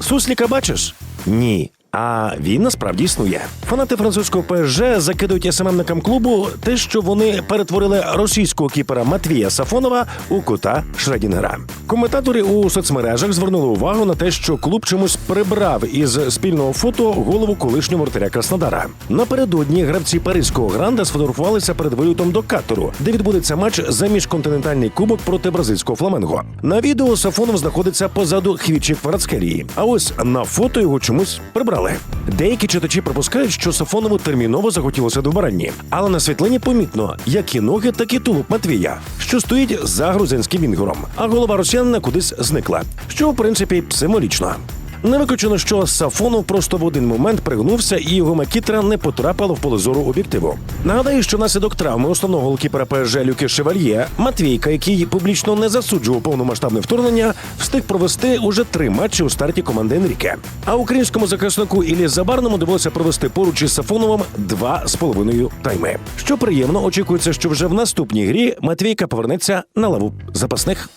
Сусліка бачиш? Ні. А він насправді існує. Фанати французького ПСЖ закидують СММникам клубу те, що вони перетворили російського кіпера Матвія Сафонова у кота Шредінгера. Коментатори у соцмережах звернули увагу на те, що клуб чомусь прибрав із спільного фото голову колишнього вратаря Краснодара. Напередодні гравці паризького гранда сфотографувалися перед вилітом до Катару, де відбудеться матч за міжконтинентальний кубок проти бразильського фламенго. На відео Сафонов знаходиться позаду хвічі Кварацкелії, а ось на фото його чомусь прибрали. Деякі читачі припускають, що Сафонову терміново захотілося до баранні, але на світлині помітно як і ноги, так і тулуб Матвія, що стоїть за грузинським вінгером, а голова росіянина кудись зникла, що в принципі символічно. Не виключено, що Сафонов просто в один момент пригнувся і його макітра не потрапила в поле зору об'єктиву. Нагадаю, що наслідок травми основного голкіпера ПСЖ Люки Шевальє Матвійка, який публічно не засуджував повномасштабне вторгнення, встиг провести уже три матчі у старті команди Енріке. А українському захиснику Іллі Забарному довелося провести поруч із Сафоновим два з половиною тайми. Що приємно, очікується, що вже в наступній грі Матвійка повернеться на лаву запасних.